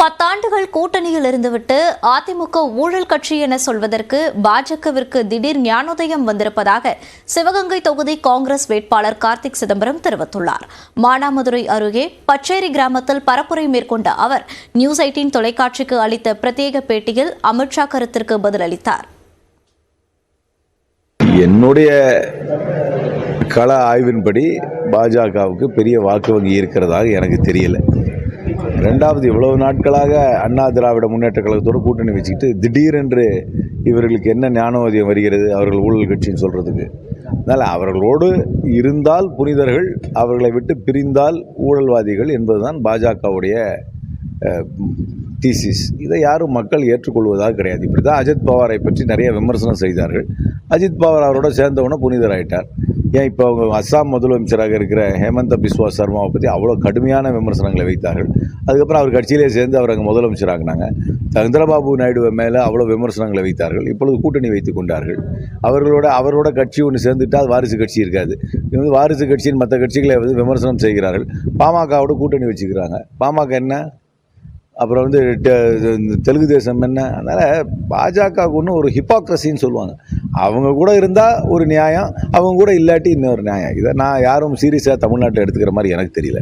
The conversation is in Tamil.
பத்தாண்டுகள் கூட்டணியில் இருந்துவிட்டு அதிமுக ஊழல் கட்சி என சொல்வதற்கு பாஜகவிற்கு திடீர் ஞானோதயம் வந்திருப்பதாக சிவகங்கை தொகுதி காங்கிரஸ் வேட்பாளர் கார்த்திக் சிதம்பரம் தெரிவித்துள்ளார். மானாமதுரை அருகே பச்சேரி கிராமத்தில் பரப்புரை மேற்கொண்ட அவர் நியூஸ் எயிட்டீன் தொலைக்காட்சிக்கு அளித்த பிரத்யேக பேட்டியில் அமித்ஷா கருத்திற்கு பதிலளித்தார். என்னுடைய கள ஆய்வின்படி பாஜகவுக்கு பெரிய வாக்கு வங்கி இருக்கிறதாக எனக்கு தெரியல. ரெண்டாவது இவ்வளவு நாட்களாக அண்ணா திராவிட முன்னேற்ற கழகத்தோடு கூட்டணி வச்சுக்கிட்டு திடீரென்று இவர்களுக்கு என்ன ஞானோதயம் வருகிறது? அவர்கள் ஊழல் கட்சின்னு சொல்கிறதுக்கு அதனால் அவர்களோடு இருந்தால் புனிதர்கள் அவர்களை விட்டு பிரிந்தால் ஊழல்வாதிகள் என்பதுதான் பாஜகவுடைய தீசிஸ் இதை யாரும் மக்கள் ஏற்றுக்கொள்வதாக கிடையாது. இப்படி தான் அஜித் பவாரை பற்றி நிறைய விமர்சனம் செய்தார்கள். அஜித் பவார் அவரோட சேர்ந்தவொன்னே புனிதராயிட்டார். ஏன் இப்போ அவங்க அஸ்ஸாம் முதலமைச்சராக இருக்கிற ஹேமந்த பிஸ்வா சர்மாவை பற்றி அவ்வளோ கடுமையான விமர்சனங்களை வைத்தார்கள். அதுக்கப்புறம் அவர் கட்சியிலே சேர்ந்து அவர் அங்கே முதலமைச்சராகினாங்க சந்திரபாபு நாயுடு மேலே அவ்வளோ விமர்சனங்களை வைத்தார்கள். இப்பொழுது கூட்டணி வைத்துக் கொண்டார்கள். அவர்களோட அவரோட கட்சி ஒன்று சேர்ந்துட்டால் வாரிசு கட்சி இருக்காது. வந்து வாரிசு கட்சியின் மற்ற கட்சிகளை வந்து விமர்சனம் செய்கிறார்கள். பாமகவோட கூட்டணி வச்சுக்கிறாங்க. பாமக என்ன? அப்புறம் வந்து இந்த தெலுங்கு தேசம் என்ன? அதனால் பாஜகவுக்கு ஒன்று ஒரு ஹிப்பாக்ரஸின்னு சொல்லுவாங்க. அவங்க கூட இருந்தால் ஒரு நியாயம் அவங்க கூட இல்லாட்டி இன்னொரு நியாயம். இதை நான் யாரும் சீரியஸாக தமிழ்நாட்டில் எடுத்துக்கிற மாதிரி எனக்கு தெரியல.